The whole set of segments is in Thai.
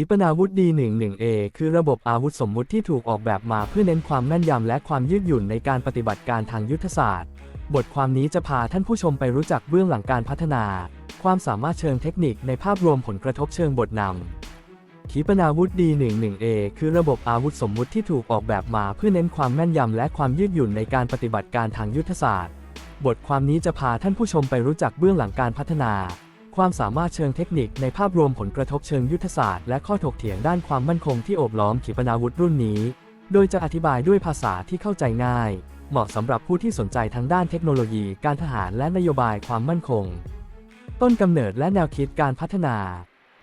ขีปนาวุธ D11A คือระบบอาวุธสมมุติที่ถูกออกแบบมาเพื่อเน้นความแม่นยำและความยืดหยุ่นในการปฏิบัติการทางยุทธศาสตร์ บทความนี้จะพาท่านผู้ชมไปรู้จักเบื้องหลังการพัฒนา ความสามารถเชิงเทคนิคในภาพรวมผลกระทบเชิงบทนำขีปนาวุธ D11A คือระบบอาวุธสมมุติที่ถูกออกแบบมาเพื่อเน้นความแม่นยำและความยืดหยุ่นในการปฏิบัติการทางยุทธศาสตร์ บทความนี้จะพาท่านผู้ชมไปรู้จักเบื้องหลังการพัฒนา ความสามารถเชิงเทคนิคในภาพรวมผลกระทบเชิงยุทธศาสตร์และข้อถกเถียงด้านความมั่นคงที่โอบล้อมขีปนาวุธรุ่นนี้ โดยจะอธิบายด้วยภาษาที่เข้าใจง่าย เหมาะสำหรับผู้ที่สนใจทั้งด้านเทคโนโลยี การทหารและนโยบายความมั่นคง ต้นกำเนิดและแนวคิดการพัฒนา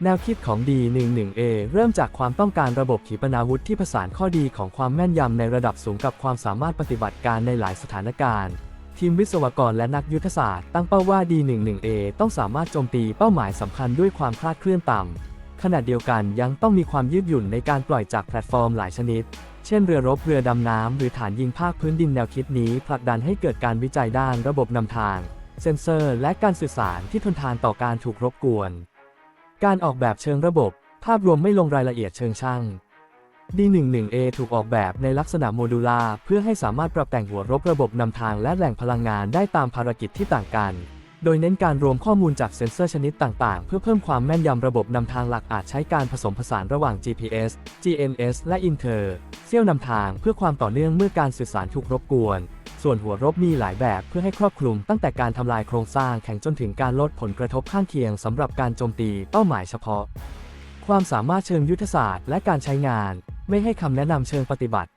แนวคิดของ D11A เริ่มจากความต้องการระบบขีปนาวุธที่ผสานข้อดีของความแม่นยำในระดับสูงกับความสามารถปฏิบัติการในหลายสถานการณ์ ทีมวิศวกรและนักยุทธศาสตร์ตั้งเป้าว่า D11A ต้องสามารถโจมตีเป้าหมายสำคัญด้วยความคลาดเคลื่อนต่ำ ขณะเดียวกันยังต้องมีความยืดหยุ่นในการปล่อยจากแพลตฟอร์มหลายชนิด เช่นเรือรบเรือดำน้ำหรือฐานยิงภาคพื้นดินแนวคิดนี้ ผลักดันให้เกิดการวิจัยด้านระบบนำทาง เซ็นเซอร์ และการสื่อสารที่ทนทานต่อการถูกรบกวน การออกแบบเชิงระบบ ภาพรวมไม่ลงรายละเอียดเชิงช่าง D11A ถูกออกแบบในลักษณะโมดูลาร์เพื่อให้สามารถปรับแต่งหัวรบระบบนำทางและแหล่งพลังงานได้ตามภารกิจที่ต่างกัน โดยเน้นการรวมข้อมูลจากเซ็นเซอร์ชนิดต่างๆ เพื่อเพิ่มความแม่นยำระบบนำทางหลักอาจใช้การผสมผสานระหว่าง GPS GNS และ Inter เซี่ยวนำทางเพื่อความต่อเนื่องเมื่อการสื่อสารถูกรบกวน ส่วนหัวรบมีหลายแบบเพื่อให้ครอบคลุมตั้งแต่การทำลายโครงสร้างแข่งจนถึงการลดผลกระทบข้างเคียงสำหรับการโจมตีเป้าหมายเฉพาะ ความสามารถเชิงยุทธศาสตร์และการใช้งาน ไม่ให้คำแนะนำเชิงปฏิบัติ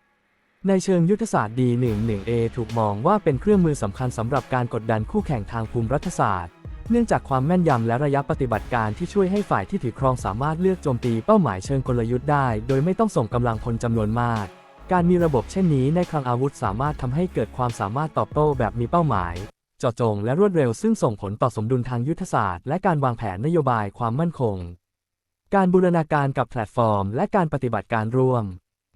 ในเชิงยุทธศาสตร์ D11A ถูกมองว่าเป็นเครื่องมือสำคัญสำหรับการกดดันคู่แข่งทางภูมิรัฐศาสตร์ เนื่องจากความแม่นยำและระยะปฏิบัติการที่ช่วยให้ฝ่ายที่ถือครองสามารถเลือกโจมตีเป้าหมายเชิงกลยุทธ์ได้ โดยไม่ต้องส่งกำลังพลจำนวนมาก การมีระบบเช่นนี้ในคลังอาวุธสามารถทำให้เกิดความสามารถตอบโต้แบบมีเป้าหมายเจาะจงและรวดเร็วซึ่งส่งผลต่อสมดุลทางยุทธศาสตร์ และการวางแผนนโยบายความมั่นคง การบูรณาการกับแพลตฟอร์ม และการปฏิบัติการร่วม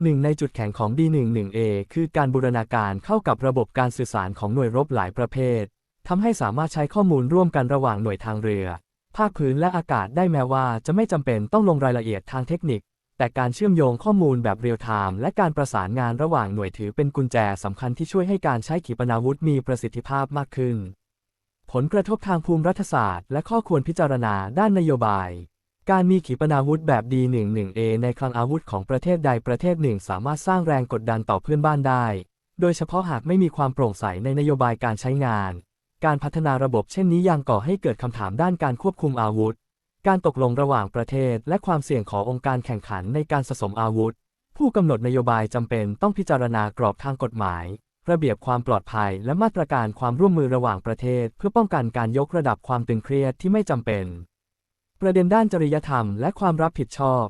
หนึ่งในจุดแข็งของ D11A คือการบูรณาการเข้ากับระบบการสื่อสารของหน่วยรบหลายประเภททำให้สามารถใช้ข้อมูลร่วมกันระหว่างหน่วยทางเรือ ภาคพื้นและอากาศได้แม้ว่าจะไม่จำเป็นต้องลงรายละเอียดทางเทคนิค แต่การเชื่อมโยงข้อมูลแบบเรียลไทม์และการประสานงานระหว่างหน่วยถือเป็นกุญแจสำคัญที่ช่วยให้การใช้ขีปนาวุธมีประสิทธิภาพมากขึ้น ผลกระทบทางภูมิรัฐศาสตร์ และข้อควรพิจารณาด้านนโยบาย การมีขีปนาวุธแบบ D11A ในคลังอาวุธของประเทศใดประเทศหนึ่งสามารถสร้างแรงกดดันต่อเพื่อนบ้านได้ โดยเฉพาะหากไม่มีความโปร่งใสในนโยบายการใช้งาน การพัฒนาระบบเช่นนี้ยังก่อให้เกิดคำถามด้านการควบคุมอาวุธ การตกลงระหว่างประเทศ และความเสี่ยงขององค์การแข่งขันในการสะสมอาวุธ ผู้กำหนดนโยบายจำเป็นต้องพิจารณากรอบทางกฎหมาย ระเบียบความปลอดภัย และมาตรการความร่วมมือระหว่างประเทศ เพื่อป้องกันการยกระดับความตึงเครียดที่ไม่จำเป็น ประเด็นด้านจริยธรรมและความรับผิดชอบ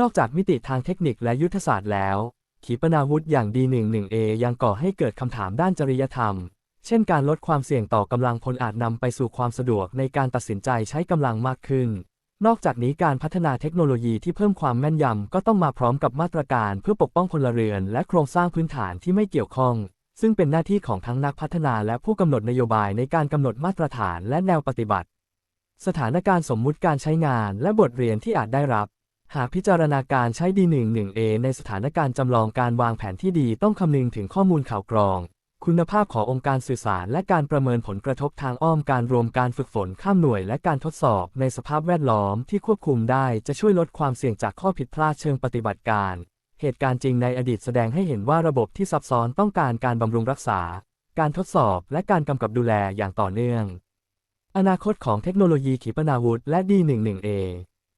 นอกจากมิติทางเทคนิคและยุทธศาสตร์แล้ว ขีปนาวุธอย่าง D11A ยังก่อให้เกิดคำถามด้านจริยธรรม เช่นการลดความเสี่ยงต่อกำลังพลอาจนำไปสู่ความสะดวกในการตัดสินใจใช้กำลังมากขึ้น นอกจากนี้การพัฒนาเทคโนโลยีที่เพิ่มความแม่นยำก็ต้องมาพร้อมกับมาตรการเพื่อปกป้องพลเรือน และโครงสร้างพื้นฐานที่ไม่เกี่ยวข้อง ซึ่งเป็นหน้าที่ของทั้งนักพัฒนาและผู้กำหนดนโยบายในการกำหนดมาตรฐานและแนวปฏิบัติ สถานการณ์สมมุติการใช้งานและบทเรียนที่อาจได้รับ หากพิจารณาการใช้ D11A ในสถานการณ์จำลองการวางแผนที่ดีต้องคำนึงถึงข้อมูลข่าวกรอง คุณภาพขององค์การสื่อสารและการประเมินผลกระทบทางอ้อมการรวมการฝึกฝนข้ามหน่วยและการทดสอบในสภาพแวดล้อมที่ควบคุมได้จะช่วยลดความเสี่ยงจากข้อผิดพลาดเชิงปฏิบัติการ เหตุการณ์จริงในอดีตแสดงให้เห็นว่าระบบที่ซับซ้อนต้องการการบำรุงรักษา การทดสอบและการกำกับดูแลอย่างต่อเนื่อง อนาคตของเทคโนโลยีขีปนาวุธและ D11A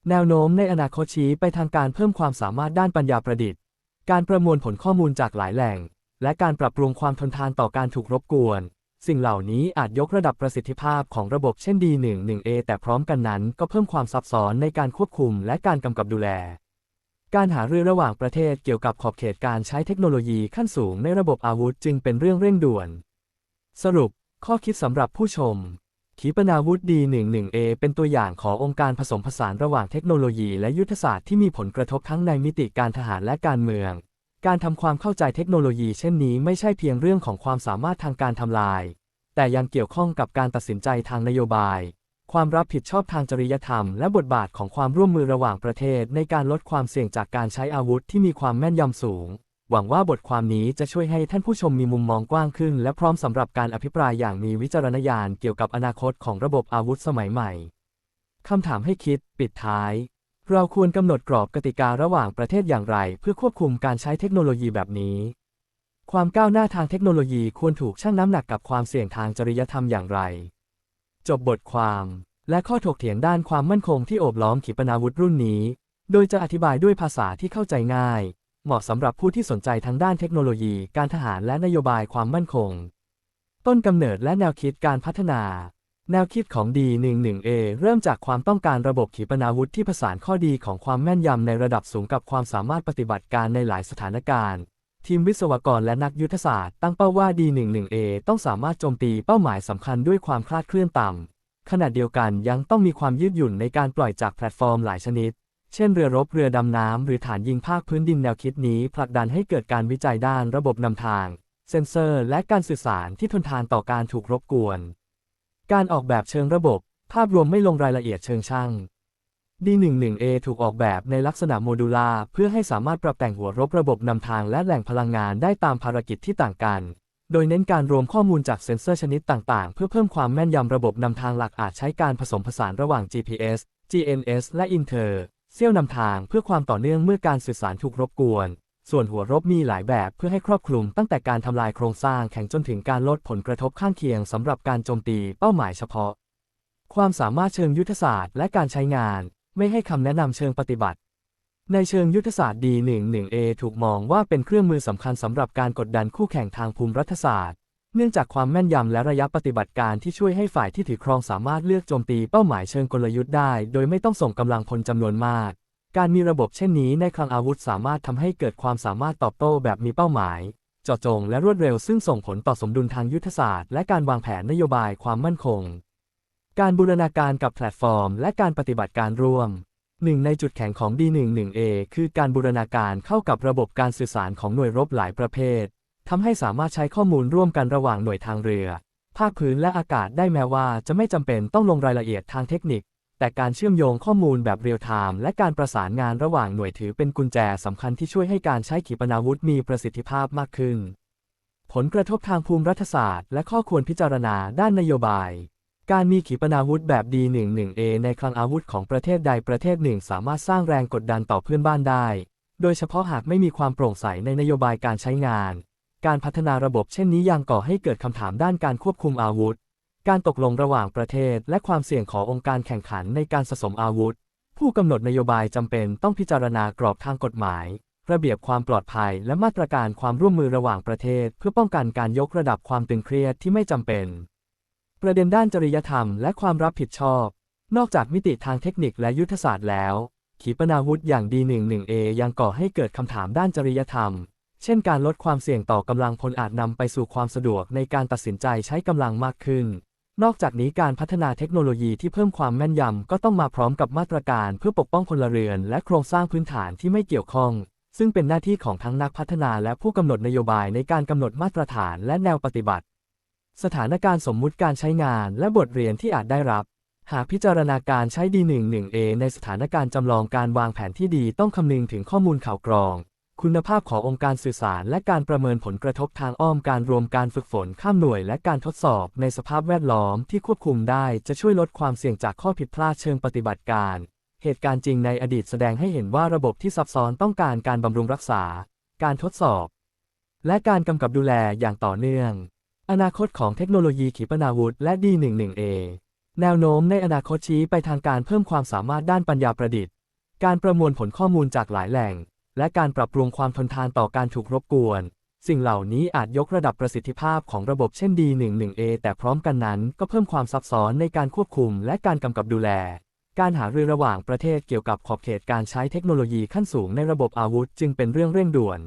แนวโน้มในอนาคตชี้ไปทางการเพิ่มความสามารถด้านปัญญาประดิษฐ์ การประมวลผลข้อมูลจากหลายแหล่ง และการปรับปรุงความทนทานต่อการถูกรบกวน สิ่งเหล่านี้อาจยกระดับประสิทธิภาพของระบบเช่น D11A แต่พร้อมกันนั้นก็เพิ่มความซับซ้อนในการควบคุมและการกำกับดูแล การหารือระหว่างประเทศเกี่ยวกับขอบเขตการใช้เทคโนโลยีขั้นสูงในระบบอาวุธจึงเป็นเรื่องเร่งด่วน สรุป ข้อคิดสำหรับผู้ชม ขีปนาวุธ D11A เป็นตัวอย่างขององค์การผสมผสานระหว่างเทคโนโลยีและยุทธศาสตร์ที่มีผลกระทบทั้งในมิติการทหารและการเมือง การทำความเข้าใจเทคโนโลยีเช่นนี้ไม่ใช่เพียงเรื่องของความสามารถทางการทำลาย แต่ยังเกี่ยวข้องกับการตัดสินใจทางนโยบาย ความรับผิดชอบทางจริยธรรม และบทบาทของความร่วมมือระหว่างประเทศในการลดความเสี่ยงจากการใช้อาวุธที่มีความแม่นยำสูง หวังว่าบทความนี้จะช่วยให้ท่านผู้ชมมีมุมมองกว้างขึ้น และพร้อมสำหรับการอภิปรายอย่างมีวิจารณญาณเกี่ยวกับอนาคตของระบบอาวุธสมัยใหม่ คำถามให้คิด ปิดท้าย เราควรกำหนดกรอบกติการะหว่างประเทศอย่างไร เพื่อควบคุมการใช้เทคโนโลยีแบบนี้ ความก้าวหน้าทางเทคโนโลยีควรถูกชั่งน้ำหนักกับความเสี่ยงทางจริยธรรมอย่างไร จบบทความ และข้อถกเถียงด้านความมั่นคงที่โอบล้อมขีปนาวุธรุ่นนี้ โดยจะอธิบายด้วยภาษาที่เข้าใจง่าย เหมาะสำหรับผู้ที่สนใจทั้งด้านเทคโนโลยี การทหารและนโยบายความมั่นคง ต้นกำเนิดและแนวคิดการพัฒนา แนวคิดของ D11A เริ่มจากความต้องการระบบขีปนาวุธที่ผสานข้อดีของความแม่นยำในระดับสูงกับความสามารถปฏิบัติการในหลายสถานการณ์ทีมวิศวกรและนักยุทธศาสตร์ตั้งเป้าว่า D11A ต้องสามารถโจมตีเป้าหมายสำคัญด้วยความคลาดเคลื่อนต่ำ ขณะเดียวกันยังต้องมีความยืดหยุ่นในการปล่อยจากแพลตฟอร์มหลายชนิด เช่นเรือรบเรือดำน้ำ หรือฐานยิงภาคพื้นดินแนวคิดนี้ผลักดันให้เกิดการวิจัยด้านระบบนำทาง เซนเซอร์ และการสื่อสารที่ทนทานต่อการถูกรบกวน การออกแบบเชิงระบบ ภาพรวมไม่ลงรายละเอียดเชิงช่าง D11A ถูกออกแบบในลักษณะโมดูลาร์เพื่อให้สามารถปรับแต่งหัวรบระบบนำทางและแหล่งพลังงานได้ตามภารกิจที่ต่างกัน โดยเน้นการรวมข้อมูลจากเซ็นเซอร์ชนิดต่างๆ เพื่อเพิ่มความแม่นยำระบบนำทางหลักอาจใช้การผสมผสานระหว่าง GPS GNS และ Inter เซี่ยวนำทางเพื่อความต่อเนื่องเมื่อการสื่อสารถูกรบกวน ส่วนหัวรบมีหลายแบบเพื่อให้ครอบคลุมตั้งแต่การทำลายโครงสร้างแข็งจนถึงการลดผลกระทบข้างเคียงสำหรับการโจมตีเป้าหมายเฉพาะ ความสามารถเชิงยุทธศาสตร์และการใช้งาน ไม่ให้คำแนะนำเชิงปฏิบัติ ในเชิงยุทธศาสตร์ D11A ถูกมองว่าเป็นเครื่องมือสำคัญสำหรับการกดดันคู่แข่งทางภูมิรัฐศาสตร์ เนื่องจากความแม่นยำและระยะปฏิบัติการที่ช่วยให้ฝ่ายที่ถือครองสามารถเลือกโจมตีเป้าหมายเชิงกลยุทธ์ได้ โดยไม่ต้องส่งกำลังพลจำนวนมาก การมีระบบเช่นนี้ในคลังอาวุธสามารถทำให้เกิดความสามารถตอบโต้แบบมีเป้าหมายเจาะจงและรวดเร็วซึ่งส่งผลต่อสมดุลทางยุทธศาสตร์และการวางแผนนโยบายความมั่นคง การบูรณาการกับแพลตฟอร์ม และการปฏิบัติการร่วมหนึ่งในจุดแข็งของ D11A คือการบูรณาการเข้ากับระบบการสื่อสารของหน่วยรบหลายประเภท ทำให้สามารถใช้ข้อมูลร่วมกันระหว่างหน่วยทางเรือ ภาคพื้นและอากาศได้แม้ว่าจะไม่จำเป็นต้องลงรายละเอียดทางเทคนิค แต่การเชื่อมโยงข้อมูลแบบเรียลไทม์และการประสานงานระหว่างหน่วยถือเป็นกุญแจสำคัญที่ช่วยให้การใช้ขีปนาวุธมีประสิทธิภาพมากขึ้น ผลกระทบทางภูมิรัฐศาสตร์ และข้อควรพิจารณาด้านนโยบายการมีขีปนาวุธแบบ D11A ในคลังอาวุธของประเทศใดประเทศหนึ่ง สามารถสร้างแรงกดดันต่อเพื่อนบ้านได้ โดยเฉพาะหากไม่มีความโปร่งใสในนโยบายการใช้งาน การพัฒนาระบบเช่นนี้ยังก่อให้เกิดคำถามด้านการควบคุมอาวุธ การตกลงระหว่างประเทศ และความเสี่ยงขององค์การแข่งขันในการสะสมอาวุธ ผู้กำหนดนโยบายจำเป็นต้องพิจารณากรอบทางกฎหมาย ระเบียบความปลอดภัย และมาตรการความร่วมมือระหว่างประเทศ เพื่อป้องกันการยกระดับความตึงเครียดที่ไม่จำเป็น ประเด็นด้านจริยธรรมและความรับผิดชอบ นอกจากมิติทางเทคนิคและยุทธศาสตร์แล้วขีปนาวุธอย่าง D11A ยังก่อให้เกิดคำถามด้านจริยธรรม เช่นการลดความเสี่ยงต่อกำลังพลอาจนำไปสู่ความสะดวกในการตัดสินใจใช้กำลังมากขึ้น นอกจากนี้การพัฒนาเทคโนโลยีที่เพิ่มความแม่นยำก็ต้องมาพร้อมกับมาตรการเพื่อปกป้องพลเรือน และโครงสร้างพื้นฐานที่ไม่เกี่ยวข้อง ซึ่งเป็นหน้าที่ของทั้งนักพัฒนาและผู้กำหนดนโยบายในการกำหนดมาตรฐานและแนวปฏิบัติ สถานการณ์สมมุติการใช้งานและบทเรียนที่อาจได้รับ หากพิจารณาการใช้ D11A ในสถานการณ์จำลองการวางแผนที่ดีต้องคำนึงถึงข้อมูลข่าวกรอง คุณภาพขององค์การสื่อสารและการประเมินผลกระทบทางอ้อมการรวมการฝึกฝนข้ามหน่วยและการทดสอบในสภาพแวดล้อมที่ควบคุมได้จะช่วยลดความเสี่ยงจากข้อผิดพลาดเชิงปฏิบัติการ เหตุการณ์จริงในอดีตแสดงให้เห็นว่าระบบที่ซับซ้อนต้องการการบำรุงรักษา การทดสอบ และการกำกับดูแลอย่างต่อเนื่อง อนาคตของเทคโนโลยีขีปนาวุธและ D11A แนวโน้มในอนาคตชี้ไปทางการเพิ่มความสามารถด้านปัญญาประดิษฐ์ การประมวลผลข้อมูลจากหลายแหล่ง และการปรับปรุงความทนทานต่อการถูกรบกวน สิ่งเหล่านี้อาจยกระดับประสิทธิภาพของระบบเช่น D11A แต่พร้อมกันนั้นก็เพิ่มความซับซ้อนในการควบคุมและการกำกับดูแล การหารือระหว่างประเทศเกี่ยวกับขอบเขตการใช้เทคโนโลยีขั้นสูงในระบบอาวุธจึงเป็นเรื่องเร่งด่วน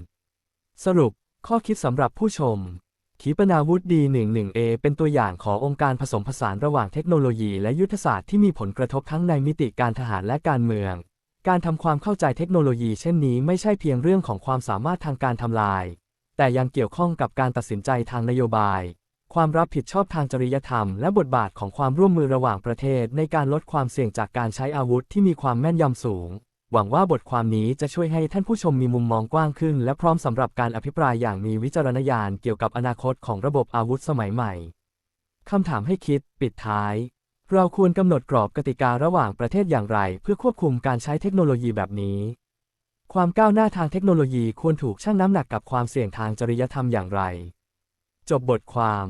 สรุป ข้อคิดสำหรับผู้ชมขีปนาวุธ D11A เป็นตัวอย่างขององค์การผสมผสานระหว่างเทคโนโลยีและยุทธศาสตร์ที่มีผลกระทบทั้งในมิติการทหารและการเมือง การทำความเข้าใจเทคโนโลยีเช่นนี้ไม่ใช่เพียงเรื่องของความสามารถทางการทำลาย แต่ยังเกี่ยวข้องกับการตัดสินใจทางนโยบาย ความรับผิดชอบทางจริยธรรม และบทบาทของความร่วมมือระหว่างประเทศ ในการลดความเสี่ยงจากการใช้อาวุธที่มีความแม่นยำสูง หวังว่าบทความนี้จะช่วยให้ท่านผู้ชมมีมุมมองกว้างขึ้น และพร้อมสำหรับการอภิปรายอย่างมีวิจารณญาณเกี่ยวกับอนาคตของระบบอาวุธสมัยใหม่คำถามให้คิด ปิดท้าย เราควรกำหนดกรอบกติการะหว่างประเทศอย่างไร เพื่อควบคุมการใช้เทคโนโลยีแบบนี้ ความก้าวหน้าทางเทคโนโลยีควรถูกชั่งน้ำหนักกับความเสี่ยงทางจริยธรรมอย่างไร จบบทความ